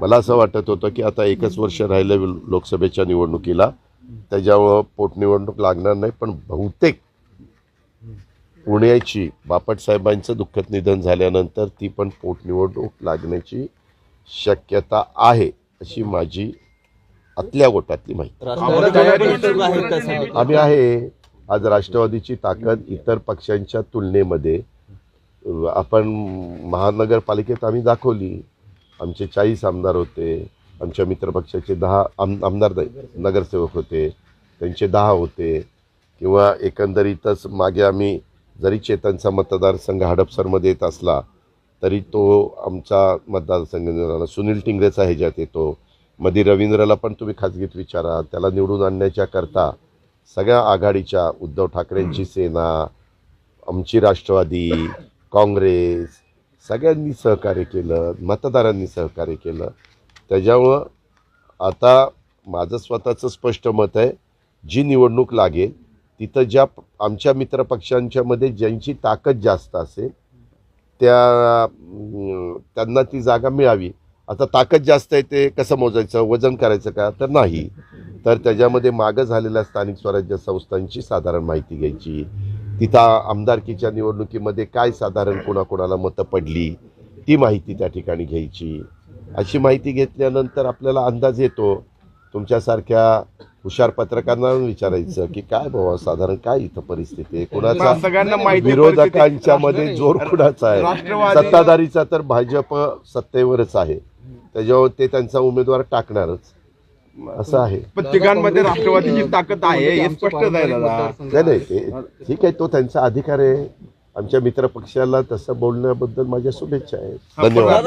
मला असं वाटत होतं की आता एकच वर्ष राहिलं लोकसभेच्या निवडणुकीला. त्याच्यामुळं पोटनिवडणूक लागणार नाही पण बहुतेक पुण्याची बापट साहेबांचं दुःखद निधन झाल्यानंतर ती पण पोटनिवडणूक लागण्याची शक्यता आहे अशी माझी आतल्या गोटातली माहिती. आम्ही आहे आज राष्ट्रवादीची ताकद इतर पक्षांच्या तुलनेमध्ये आपण महानगरपालिकेत आम्ही दाखवली. आमचे चाळीस आमदार होते आमच्या मित्रपक्षाचे दहा आम आमदार नगरसेवक होते त्यांचे दहा होते. किंवा एकंदरीतच मागे आम्ही जरी चेतनचा मतदारसंघ हडपसरमध्ये येत असला तरी तो आमचा मतदारसंघ सुनील टिंगरेचा ह्याच्यात येतो. मध्ये रवींद्रला पण तुम्ही खाजगीत विचारा. त्याला निवडून आणण्याच्या करता सगळ्या आघाडीच्या उद्धव ठाकरेंची सेना आमची राष्ट्रवादी काँग्रेस सगळ्यांनी सहकार्य केलं मतदारांनी सहकार्य केलं. त्याच्यामुळं आता माझं स्वतःचं स्पष्ट मत आहे जी निवडणूक लागेल तिथं ज्या आमच्या मित्रपक्षांच्यामध्ये ज्यांची ताकद जास्त असेल त्या त्यांना ती जागा मिळावी. आता ताकद जास्त आहे ते कसं मोजायचं वजन करायचं का? तर नाही. तर त्याच्यामध्ये मागं झालेल्या स्थानिक स्वराज्य संस्थांची साधारण माहिती घ्यायची तिथं आमदारकीच्या निवडणुकीमध्ये काय साधारण कोणाकोणाला मतं पडली ती माहिती त्या ठिकाणी घ्यायची. अशी माहिती घेतल्यानंतर आपल्याला अंदाज येतो. तुमच्यासारख्या हुशार पत्रकारांना विचारायचं की काय बाबा साधारण काय इथं परिस्थिती आहे? कुणाचा सगळ्यांना विरोधकांच्या मध्ये जोर कुणाचा आहे? सत्ताधारीचा तर भाजप सत्तेवरच आहे. त्याच्यावर ते त्यांचा उमेदवार टाकणारच. असं आहे. पण तिघांमध्ये राष्ट्रवादीची ताकद आहे हे स्पष्ट दादा नाही नाही ते ठीक आहे तो त्यांचा अधिकार आहे. आमच्या मित्रपक्षाला तसं बोलण्याबद्दल माझ्या शुभेच्छा आहेत. धन्यवाद.